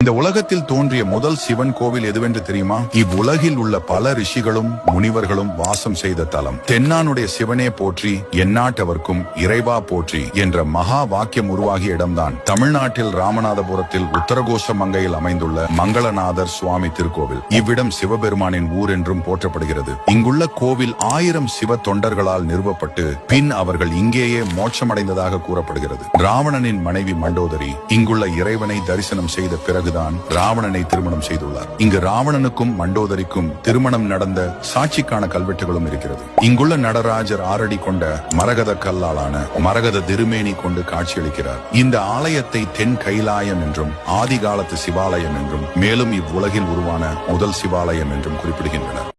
இந்த உலகத்தில் தோன்றிய முதல் சிவன் கோவில் எதுவென்று தெரியுமா? இவ்வுலகில் உள்ள பல ரிஷிகளும் முனிவர்களும் வாசம் செய்த தலம். தென்னானுடைய சிவனே போற்றி எந்நாட்டவர்க்கும் இறைவா போற்றி என்ற மகா வாக்கியம் உருவாகிய இடம்தான். தமிழ்நாட்டில் ராமநாதபுரத்தில் உத்தரகோஷ மங்கையில் அமைந்துள்ள மங்களநாதர் சுவாமி திருக்கோவில். இவ்விடம் சிவபெருமானின் ஊர் என்றும் போற்றப்படுகிறது. இங்குள்ள கோவில் ஆயிரம் சிவ தொண்டர்களால் நிறுவப்பட்டு பின் அவர்கள் இங்கேயே மோட்சமடைந்ததாக கூறப்படுகிறது. ராவணனின் மனைவி மண்டோதரி இங்குள்ள இறைவனை தரிசனம் செய்த பிறகு தான் ராவணனை திருமணம் செய்துள்ளார். இங்கு ராவணனுக்கும் மண்டோதரிக்கும் திருமணம் நடந்த சாட்சிக்கான கல்வெட்டுகளும் இருக்கிறது. இங்குள்ள நடராஜர் ஆரடி கொண்ட மரகத கல்லாலான மரகத திருமேனி கொண்டு காட்சியளிக்கிறார். இந்த ஆலயத்தை தென் கைலாயம் என்றும் ஆதி காலத்து சிவாலயம் என்றும் மேலும் இவ்வுலகில் உருவான முதல் சிவாலயம் என்றும் குறிப்பிடுகின்றனர்.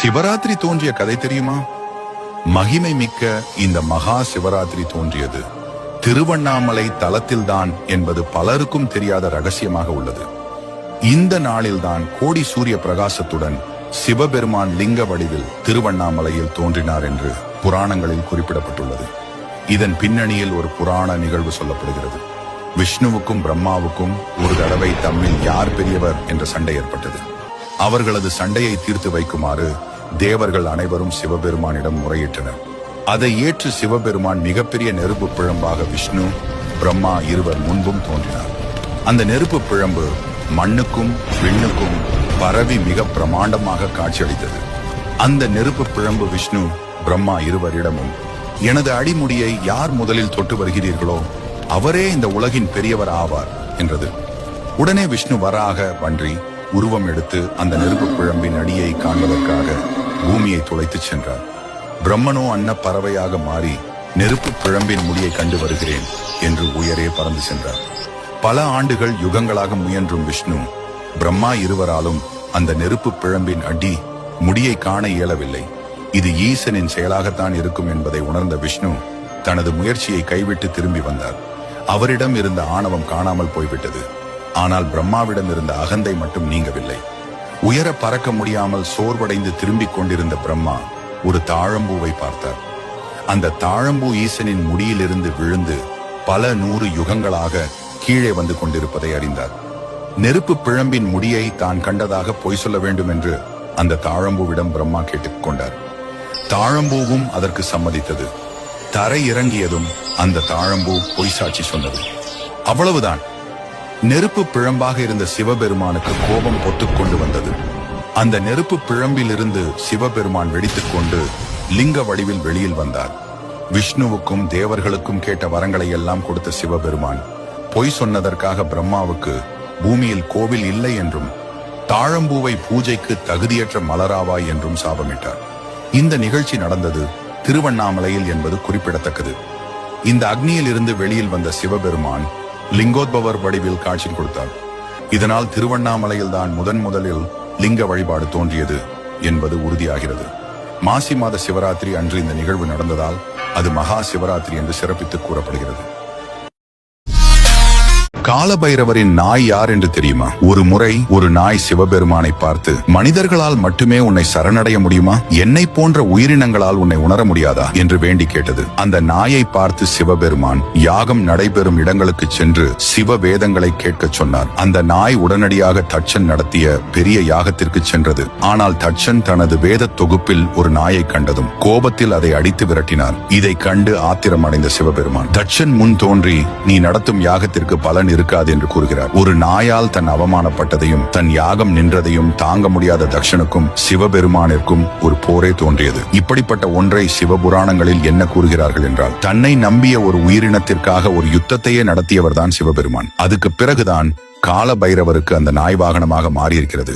சிவராத்திரி தோன்றிய கதை தெரியுமா? மகிமை மிக்க இந்த மகா சிவராத்திரி தோன்றியது திருவண்ணாமலை தலத்தில்தான் என்பது பலருக்கும் தெரியாத ரகசியமாக உள்ளது. இந்த நாளில்தான் கோடி சூரிய பிரகாசத்துடன் சிவபெருமான் லிங்க வடிவில் திருவண்ணாமலையில் தோன்றினார் என்று புராணங்களில் குறிப்பிடப்பட்டுள்ளது. இதன் பின்னணியில் ஒரு புராண நிகழ்வு சொல்லப்படுகிறது. விஷ்ணுவுக்கும் பிரம்மாவுக்கும் ஒரு தடவை தம்மில் யார் பெரியவர் என்ற சண்டை ஏற்பட்டது. அவர்களது சண்டையை தீர்த்து வைக்குமாறு தேவர்கள் அனைவரும் சிவபெருமானிடம் முறையிட்டனர். அதை ஏற்று சிவபெருமான் மிகப்பெரிய நெருப்பு பிழம்பாக விஷ்ணு பிரம்மா இருவர் முன்பும் தோன்றினார். அந்த நெருப்பு பிழம்பு மண்ணுக்கும் விண்ணுக்கும் பரவி மிக பிரமாண்டமாக காட்சியளித்தது. அந்த நெருப்பு பிழம்பு விஷ்ணு பிரம்மா இருவரிடமும் எனது அடிமுடியை யார் முதலில் தொட்டு வருகிறீர்களோ அவரே இந்த உலகின் பெரியவர் ஆவார் என்றது. உடனே விஷ்ணு வராக பன்றி உருவம் எடுத்து அந்த நெருப்பு பிழம்பின் அடியை காண்பதற்காக பூமியை துளைத்துச் சென்றார். பிரம்மனோ அன்ன பறவையாக மாறி நெருப்பு பிழம்பின் முடியை கண்டு வருகிறேன் என்று உயரே பறந்து சென்றார். பல ஆண்டுகள் யுகங்களாக முயன்றும் விஷ்ணு பிரம்மா இருவராலும் அந்த நெருப்பு பிழம்பின் அடி முடியை காண இயலவில்லை. இது ஈசனின் செயலாகத்தான் இருக்கும் என்பதை உணர்ந்த விஷ்ணு தனது முயற்சியை கைவிட்டு திரும்பி வந்தார். அவரிடம் இருந்த ஆணவம் காணாமல் போய்விட்டது. ஆனால் பிரம்மாவிடம் இருந்த அகந்தை மட்டும் நீங்கவில்லை. உயர பறக்க முடியாமல் சோர்வடைந்து திரும்பிக் கொண்டிருந்த பிரம்மா ஒரு தாழம்பூவை பார்த்தார். அந்த தாழம்பூ ஈசனின் முடியிலிருந்து விழுந்து பல நூறு யுகங்களாக கீழே வந்து கொண்டிருப்பதை அறிந்தார். நெருப்பு பிழம்பின் முடியை தான் கண்டதாக பொய் சொல்ல வேண்டும் என்று அந்த தாழம்பூவிடம் பிரம்மா கேட்டுக்கொண்டார் தாழம்பூவும் அதற்கு சம்மதித்தது. தரை இறங்கியதும் அந்த தாழம்பூ பொய் சாட்சி சொன்னது. அவ்வளவுதான். நெருப்பு பிழம்பாக இருந்த சிவபெருமானுக்கு கோபம் பொத்துக்கொண்டு வந்தது. அந்த நெருப்பு பிழம்பிலிருந்து சிவபெருமான் வெடித்துக்கொண்டு லிங்க வடிவில் வெளியில் வந்தார். விஷ்ணுவுக்கும் தேவர்களுக்கும் கேட்ட வரங்களை எல்லாம் கொடுத்த சிவபெருமான் பொய் சொன்னதற்காக பிரம்மாவுக்கு பூமியில் கோவில் இல்லை என்றும் தாழம்பூவை பூஜைக்கு தகுதியற்ற மலராவாய் என்றும் சாபமிட்டார். இந்த நிகழ்ச்சி நடந்தது திருவண்ணாமலையில் என்பது குறிப்பிடத்தக்கது. இந்த அக்னியில் இருந்து வெளியில் வந்த சிவபெருமான் லிங்கோத்பவர் வடிவில் காட்சி கொடுத்தார். இதனால் திருவண்ணாமலையில் தான் முதன் முதலில் லிங்க வழிபாடு தோன்றியது என்பது உறுதியாகிறது. மாசி மாத சிவராத்திரி அன்று இந்த நிகழ்வு நடந்ததால் அது மகா சிவராத்திரி என்று சிறப்பித்து கூறப்படுகிறது. காலபைரவரின் நாய் யார் என்று தெரியுமா? ஒரு முறை ஒரு நாய் சிவபெருமானை பார்த்து மனிதர்களால் மட்டுமே உன்னை சரணடைய முடியுமா? என்னை போன்ற உயிரினங்களால் உன்னை உணர முடியாதா? என்று வேண்டி கேட்டது. அந்த நாயை பார்த்து சிவபெருமான் யாகம் நடைபெறும் இடங்களுக்கு சென்று சிவ வேதங்களை கேட்கச் சொன்னார். அந்த நாய் உடனடியாக தட்சன் நடத்திய பெரிய யாகத்திற்கு சென்றது. ஆனால் தட்சன் தனது வேத தொகுப்பில் ஒரு நாயை கண்டதும் கோபத்தில் அதை அடித்து விரட்டினார். இதை கண்டு ஆத்திரமடைந்த சிவபெருமான் தட்சன் முன் தோன்றி நீ நடத்தும் யாகத்திற்கு பலன் இருக்காது என்று கூறுகிறார். ஒரு நாயால் தன் அவமானப்பட்டதையும் தன் யாகம் நின்றதையும் தாங்க முடியாத தக்ஷனுக்கும் சிவபெருமானிற்கும் ஒரு போரே தோன்றியது. இப்படிப்பட்ட ஒன்றை சிவபுராணங்களில் என்ன கூறுகிறார்கள் என்றால் தன்னை நம்பிய ஒரு உயிரினத்திற்காக ஒரு யுத்தத்தையே நடத்தியவர்தான் சிவபெருமான். அதுக்கு பிறகுதான் கால பைரவருக்கு அந்த நாய் வாகனமாக மாறியிருக்கிறது.